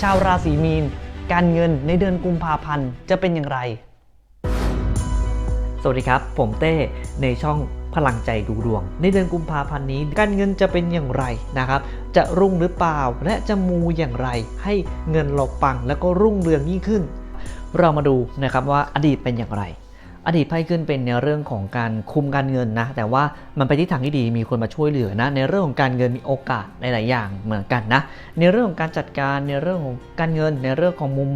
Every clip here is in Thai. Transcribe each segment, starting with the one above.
ชาวราศีมีน การเงินในเดือนกุมภาพันธ์จะเป็นอย่างไร สวัสดีครับ ผมเต้ในช่องพลังใจดูดวง ในเดือนกุมภาพันธ์นี้ การเงินจะเป็นอย่างไรนะครับ จะรุ่งหรือเปล่าและจะมูอย่างไร ให้เงินเราปังแล้วก็รุ่งเรืองยิ่งขึ้น เรามาดูนะครับว่าอดีตเป็นอย่างไร อดีตไพ่ขึ้นเป็นในเรื่องของการคุมการเงินนะ แต่ว่ามันไปที่ทางที่ดีมีคนมาช่วยเหลือนะ ในเรื่องของการเงินมีโอกาสหลายๆอย่างเหมือนกันนะ ในเรื่องของการจัดการในเรื่องของการเงิน ในเรื่องของมุม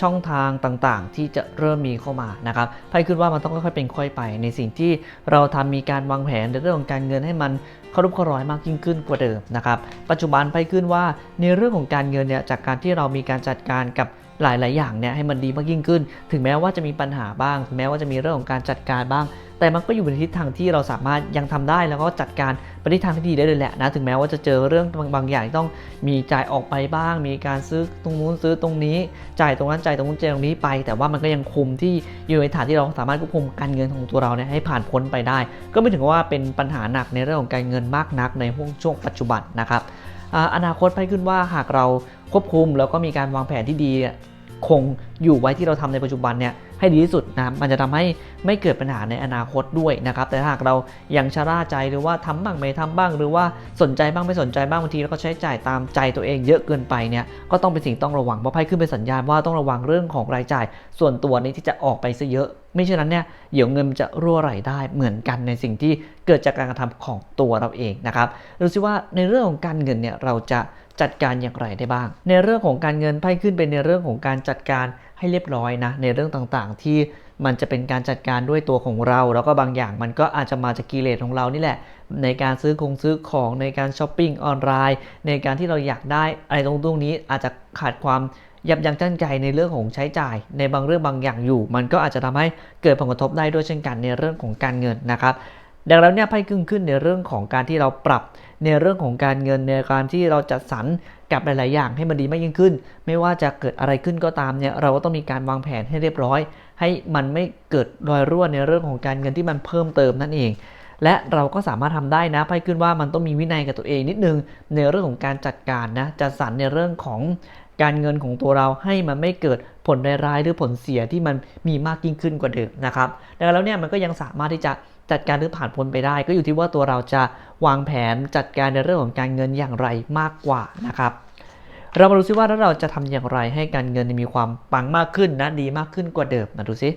ช่องทางต่างๆ ที่จะเริ่มมีเข้ามานะครับไพ่ขึ้นว่ามันต้องค่อยๆเป็นค่อยไป ในสิ่งที่เราทำมีการวางแผนในเรื่องของการเงินให้มันเคารุบเคารอยมากยิ่งขึ้นกว่าเดิมนะครับ ปัจจุบันไพ่ขึ้นว่าในเรื่องของการเงินเนี่ยจากการที่เรามีการจัดการกับ หลาย ๆ อย่างเนี่ยให้มันดีมากยิ่งขึ้น ถึงแม้ว่าจะมีปัญหาบ้าง ถึงแม้ว่าจะมีเรื่องของการจัดการบ้าง แต่มันก็อยู่ในทิศทางที่เราสามารถยังทำได้แล้วก็จัดการไปในทางที่ดีได้เลยแหละนะถึงแม้ว่าจะเจอเรื่องบางบางอย่างที่ต้องมีจ่ายออกไปบ้าง มีการซื้อตรงนู้นซื้อตรงนี้ จ่ายตรงนั้นจ่ายตรงนู้นจ่ายตรงนี้ไป แต่ว่ามันก็ยังคุมที่อยู่ในฐานที่เราสามารถควบคุมการเงินของตัวเราเนี่ยให้ผ่านพ้นไปได้ ก็ไม่ถึงว่าเป็นปัญหาหนักในเรื่องของการเงินมากนักในช่วงปัจจุบันนะครับอาอนาคตไปขึ้นว่าหากเรา ควบคุมแล้วก็มีการวางแผนที่ดีคงอยู่ไว้ที่เราทำในปัจจุบันเนี่ยให้ดีที่สุดนะมันจะทำให้ไม่เกิดปัญหาในอนาคตด้วยนะครับ แต่หากเรายังชะล่าใจหรือว่าทำบ้างไม่ทำบ้าง หรือว่าสนใจบ้างไม่สนใจบ้างบางทีเราก็ใช้จ่ายตามใจตัวเองเยอะเกินไปเนี่ยก็ต้องเป็นสิ่งต้องระวังเพราะไพ่ขึ้นเป็นสัญญาณว่าต้องระวังเรื่องของรายจ่าย ส่วนตัวนี้ที่จะออกไปซะเยอะ ไม่เช่นนั้นเนี่ยเดี๋ยวเงินจะรั่วไหลได้เหมือนกันในสิ่งที่เกิดจากการกระทำของตัวเราเองนะครับดูซิว่าในเรื่องของการเงินเนี่ยเราจะ จัดการอย่างไรได้บ้าง ในเรื่องของการเงินไพ่ขึ้นเป็นในเรื่องของการจัดการให้เรียบร้อยนะในเรื่องต่างๆ ที่มันจะเป็นการจัดการด้วยตัวของเรา แล้วก็บางอย่างมันก็อาจจะมาจากกิเลสของเรานี่แหละ ในการซื้อคงซื้อของในการช้อปปิ้งออนไลน์ ในการที่เราอยากได้อะไรตรงตรงนี้อาจจะขาดความยับยั้งชั่งใจในเรื่องของใช้จ่าย ในบางเรื่องบางอย่างอยู่ มันก็อาจจะทำให้เกิดผลกระทบได้ด้วยเช่นกันในเรื่องของการเงินนะครับ ดังนั้นเนี่ยไพ่ขึ้นขึ้นในเรื่องของการที่เราปรับในเรื่องของการเงินในการที่เราจัดสรรกับหลาย ๆ อย่างให้มันดีมากยิ่งขึ้น ไม่ว่าจะเกิดอะไรขึ้นก็ตามเนี่ยเราก็ต้องมีการวางแผนให้เรียบร้อย ให้มันไม่เกิดรอยรั่วในเรื่องของการเงินที่มันเพิ่มเติมนั่นเอง และเราก็สามารถทำได้นะไพ่ขึ้นว่ามันต้องมีวินัยกับตัวเองนิดนึงในเรื่องของการจัดการนะจัดสรรในเรื่องของการเงินของตัวเราให้มันไม่เกิด ผลร้ายๆหรือผลเสียที่มันมีมากยิ่งขึ้นกว่าเดิมนะครับดังนั้นแล้วเนี่ยมันก็ยังสามารถที่จะจัดการหรือผ่านพ้นไปได้ ก็อยู่ที่ว่าตัวเราจะวางแผนจัดการในเรื่องของการเงินอย่างไรมากกว่านะครับเรามาดูซิว่าถ้าเราจะทำอย่างไรให้การเงินมีความปังมากขึ้นนะดีมากขึ้นกว่าเดิมนะดูซิ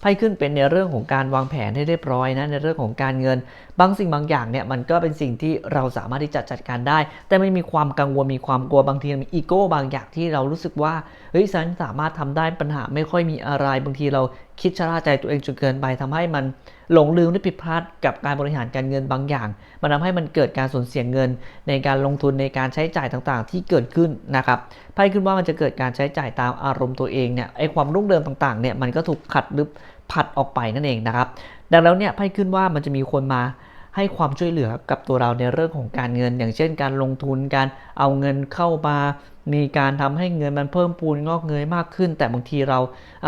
ไพ่ขึ้นเป็นในเรื่องของการวางแผนให้เรียบร้อยนะในเรื่องของการเงิน บางสิ่งบางอย่างเนี่ยมันก็เป็นสิ่งที่เราสามารถที่จะจัดการได้ แต่ไม่มีความกังวลมีความกลัวบางทีมีอีโก้บางอย่างที่เรารู้สึกว่าเฮ้ยฉันสามารถทำได้ปัญหาไม่ค่อยมีอะไรบางทีเรา คิดชะล่าใจตัวเองจนเกินไปทำให้มันหลงลืมหรือผิดพลาดกับการบริหารการเงินบางอย่าง มันทาให้มันเกิดการสูญเสียเงิน ในการลงทุนในการใช้จ่ายต่างๆ ที่เกิดขึ้นนะครับไพ่ขึ้นว่ามันจะเกิดการใช้จ่ายตามอารมณ์ตัวเองเนี่ยไอความรุ่งเรืองต่างๆเนี่ยมันก็ถูกขัดหรือผัดออกไปนั่นเองนะครับดังแล้วเนี่ยไพ่ขึ้นว่ามันจะมีคนมา ให้ความช่วยเหลือกับตัวเราในเรื่องของการเงิน อย่างเช่น การลงทุนการเอาเงินเข้ามา มีการทำให้เงินมันเพิ่มพูนงอกเงยมากขึ้น แต่บางทีเรา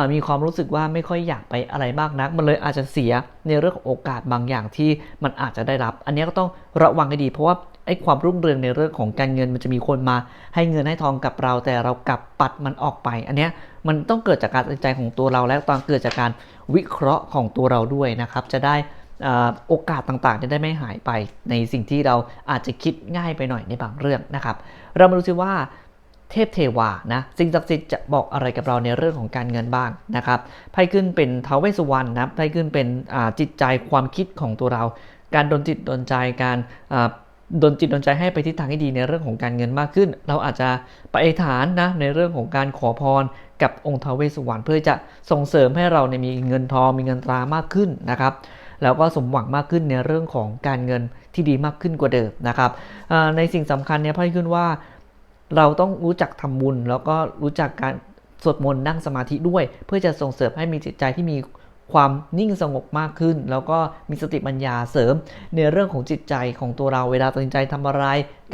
ามีความรู้สึกว่าไม่ค่อยอยากไปอะไรมากนัก มันเลยอาจจะเสียในเรื่องของโอกาสบางอย่างที่มันอาจจะได้รับ อันนี้ก็ต้องระวังให้ดี เพราะว่าไอ้ความรุ่งเรืองในเรื่องของการเงินมันจะมีคนมา ให้เงินให้ทองกับเรา แต่เรากลับปัดมันออกไป อันนี้มันต้องเกิดจากการตัดใจของตัวเราและตอนเกิดจากการวิเคราะห์ของตัวเราด้วยนะครับจะได้ โอกาสต่างๆจะได้ไม่หายไปในสิ่งที่เราอาจจะคิดง่ายไปหน่อยในบางเรื่องนะครับ เรามาดูซิว่าเทพเทวานะสิ่งศักดิ์สิทธิ์จะบอกอะไรกับเราในเรื่องของการเงินบ้างนะครับไพ่ขึ้นเป็นเทวสุวรรณนะไพ่ขึ้นเป็นจิตใจความคิดของตัวเรา การดนจิตดนใจการดนจิตดนใจให้ไปทิศทางที่ดีในเรื่องของการเงินมากขึ้น เราอาจจะไปอธิษฐานนะในเรื่องของการขอพรกับองค์ทวเวสุวรรณเพื่อจะส่งเสริมให้เราเนี่ยมีเงินทองมีเงินตรามากขึ้นนะครับ แล้วก็สมหวังมากขึ้นในเรื่องของการเงินที่ดีมากขึ้นกว่าเดิมนะครับในสิ่งสำคัญเนี่ยพ่อขึ้นว่า เราต้องรู้จักทำบุญ แล้วก็รู้จักการสวดมนต์นั่งสมาธิด้วย เพื่อจะส่งเสริมให้มีจิตใจที่มี ความนิ่งสงบมากขึ้น แล้วก็มีสติปัญญาเสริมในเรื่องของจิตใจของตัวเราเวลาตัดสินใจทำอะไร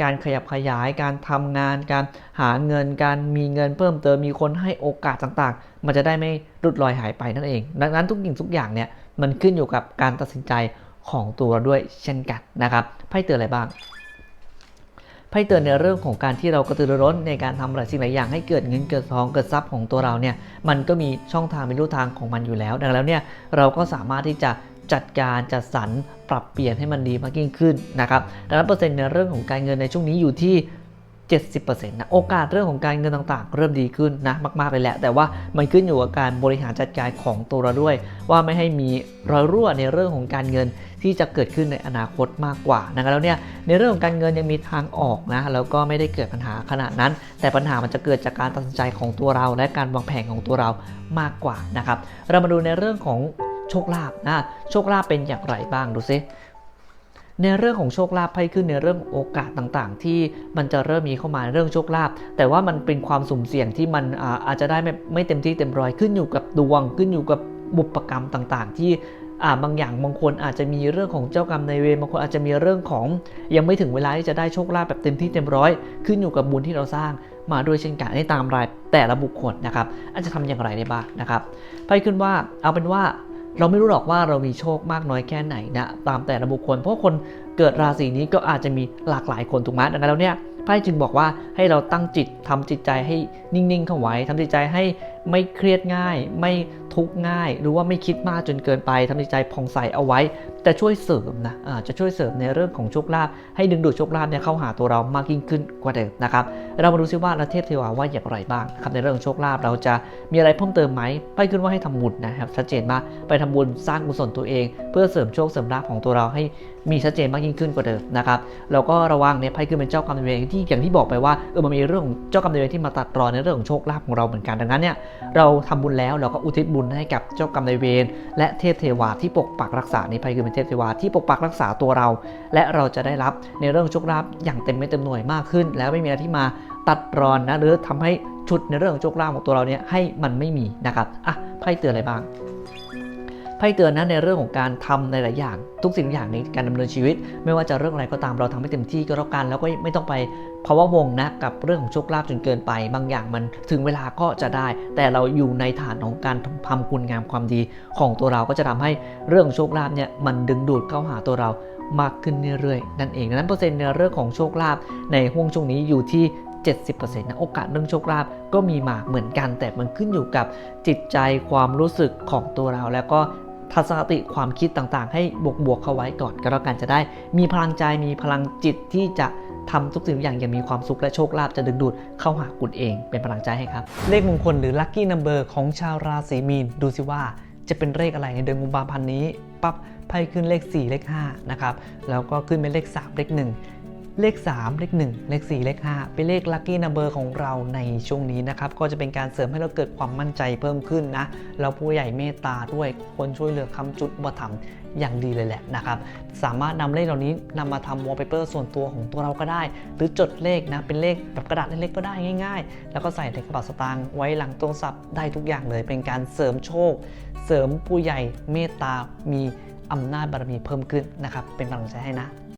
การขยับขยายการทำงาน การหาเงิน การมีเงินเพิ่มเติมมีคนให้โอกาสต่างๆ มันจะได้ไม่รุดลอยหายไปนั่นเอง ดังนั้นทุกสิ่งทุกอย่างเนี่ยมันขึ้นอยู่กับการตัดสินใจของตัวเราด้วยเช่นกันนะครับไพ่เตือนอะไรบ้าง ให้เตือนในเรื่องของการที่เรากระตือรือร้นในการทำหลายสิ่งหลายอย่างให้เกิดเงินเกิดทองเกิดทรัพย์ของตัวเราเนี่ยมันก็มีช่องทางมีรูทางของมันอยู่แล้ว ดังนั้นแล้วเนี่ยเราก็สามารถที่จะจัดการจัดสรรปรับเปลี่ยนให้มันดีมากยิ่งขึ้นนะครับดังนั้นเปอร์เซ็นต์ในเรื่องของการเงินในช่วงนี้อยู่ที่ 70%นะโอกาสเรื่องของการเงินต่างๆ เริ่มดีขึ้นนะมาก ๆ เลยแหละ แต่ว่ามันขึ้นอยู่กับการบริหารจัดการของตัวเราด้วย ว่าไม่ให้มีรอยรั่วในเรื่องของการเงินที่จะเกิดขึ้นในอนาคตมากกว่านะครับแล้วเนี่ยในเรื่องของการเงินยังมีทางออกนะแล้วก็ไม่ได้เกิดปัญหาขนาดนั้น แต่ปัญหามันจะเกิดจากการตัดสินใจของตัวเรา และการวางแผนของตัวเรามากกว่านะครับเรามาดูในเรื่องของโชคลาภนะโชคลาภเป็นอย่างไรบ้างดูซิ ในเรื่องของโชคลาภไพ่ขึ้นในเรื่องโอกาสต่างๆ ที่มันจะเริ่มมีเข้ามาเรื่องโชคลาภแต่ว่ามันเป็นความสุ่มเสี่ยงที่มันอาจจะได้ไม่ไม่เต็มที่เต็มร้อยขึ้นอยู่กับดวง ขึ้นอยู่กับบุพกรรมต่างๆ ที่บางอย่างบางคนอาจจะมีเรื่องของเจ้ากรรมในเวรบางคนอาจจะมีเรื่องของยังไม่ถึงเวลาที่จะได้โชคลาภแบบเต็มที่เต็มร้อยขึ้นอยู่กับบุญที่เราสร้างมาด้วยเช่นกันให้ตามรายแต่ละบุคคลนะครับอาจจะทำอย่างไรได้บ้างนะครับไพ่ขึ้นว่าเอาเป็นว่า เราไม่รู้หรอกว่าเรามีโชคมากน้อยแค่ไหนนะตามแต่ละบุคคล เพราะคนเกิดราศีนี้ก็อาจจะมีหลากหลายคนถูกไหมดังนั้นแล้วเนี่ยไพ่จึงบอกว่าให้เราตั้งจิตทำจิตใจให้นิ่งๆเข้าไว้ทำจิตใจให้ไม่เครียดง่าย ไม่ทุกข์ง่าย หรือว่าไม่คิดมากจนเกินไปทำจิตใจผ่องใสเอาไว้ จะช่วยเสริมนะอ่าจะช่วยเสริมในเรื่องของโชคลาภให้ดึงดูดโชคลาภเนี่ยเข้าหาตัวเรามากยิ่งขึ้นกว่าเดิมนะครับ เรามาดูซิว่าละเทพเทวาว่าอย่างไรบ้างครับในเรื่องโชคลาภเราจะมีอะไรเพิ่มเติมไหมไพ่ขึ้นว่าให้ทำบุญนะครับชัดเจนมากไปทำบุญสร้างกุศลตัวเอง เพื่อเสริมโชคเสริมลาภของตัวเราให้มีชัดเจนมากยิ่งขึ้นกว่าเดิมนะครับแล้วก็ระวังเนี่ยไพ่ขึ้นเป็นเจ้ากรรมนายเวรที่อย่างที่บอกไปว่าเออมันมีเรื่องของเจ้ากรรมนายเวรที่มาตัดรอนในเรื่องของโชคลาภของเราเหมือนกันดังนั้นเนี่ยเราทำบุญแล้วเราก็อุทิศบุญให้กับเจ้ากรรมนายเวรและเทพเทวาที่ปกปักรักษาในไพ่ขึ้นเป็นทพเทวาที่ปกปักรักษาตัวเรา และเราจะได้รับในเรื่องโชคลาภอย่างเต็มไม่เต็มหน่วยมากขึ้น แล้วไม่มีอะไรที่มาตัดรอนนะหรือทำให้ชุดในเรื่องของโชคลาภของตัวเราเนี่ยให้มันไม่มีนะครับอะไพ่เตือนอะไรบ้าง ไพ่เตือนนะในเรื่องของการทำในหลายอย่าง ทุกสิ่งทุกอย่างในการดำเนินชีวิต ไม่ว่าจะเรื่องอะไรก็ตามเราทำให้เต็มที่ก็แล้วกัน แล้วก็ไม่ต้องไปภาวะวงนะกับเรื่องของโชคลาภจนเกินไป บางอย่างมันถึงเวลาก็จะได้ แต่เราอยู่ในฐานของการทำคุณงามความดี ของตัวเราก็จะทำให้เรื่องโชคลาภเนี่ยมันดึงดูดเข้าหาตัวเรามากขึ้นเรื่อยๆนั่นเองดังนั้นเปอร์เซ็นต์ในเรื่องของโชคลาภในห่วงช่วงนี้อยู่ที่70%นะโอกาสเรื่องโชคลาภก็มีมาเหมือนกันแต่มันขึ้นอยู่กับจิตใจความรู้สึกของตัวเรา แล้วก็ ทัศนคติความคิดต่างๆ ให้บวกๆเข้าไว้ก่อนก็แล้วกันจะได้ มีพลังใจมีพลังจิตที่จะทำทุกสิ่งอย่างอย่างมีความสุขและโชคลาภจะดึงดูดเข้าหาคุณเองเป็นพลังใจให้ครับ เลขมงคลหรือ Lucky Number ของชาวราศีมีน ดูสิว่าจะเป็นเลขอะไรในเดือนกุมภาพันธ์นี้ปั๊บไพ่ขึ้นเลข 4 เลข5นะครับแล้วก็ขึ้นเป็นเลข 3 เลข 1 เลข 3 เลข 1 เลข 4 เลข 5 เป็นเลข Lucky Number ของเราในช่วงนี้นะครับ ก็จะเป็นการเสริมให้เราเกิดความมั่นใจเพิ่มขึ้นนะแล้วผู้ใหญ่เมตตาด้วยคนช่วยเหลือคำจุดอุปถัมภ์อย่างดีเลยแหละนะครับ สามารถนำเลขเหล่านี้นำมาทำวอลเปเปอร์ส่วนตัวของตัวเราก็ได้ หรือจดเลขนะ เป็นเลขแบบกระดาษเล็กๆก็ได้ง่าย ๆ แล้วก็ใส่ในกระเป๋าสตางค์ไว้หลังโทรศัพท์ได้ทุกอย่างเลย เป็นการเสริมโชค เสริมผู้ใหญ่เมตตา มีอำนาจบารมีเพิ่มขึ้นนะครับ เป็นกำลังใจให้นะ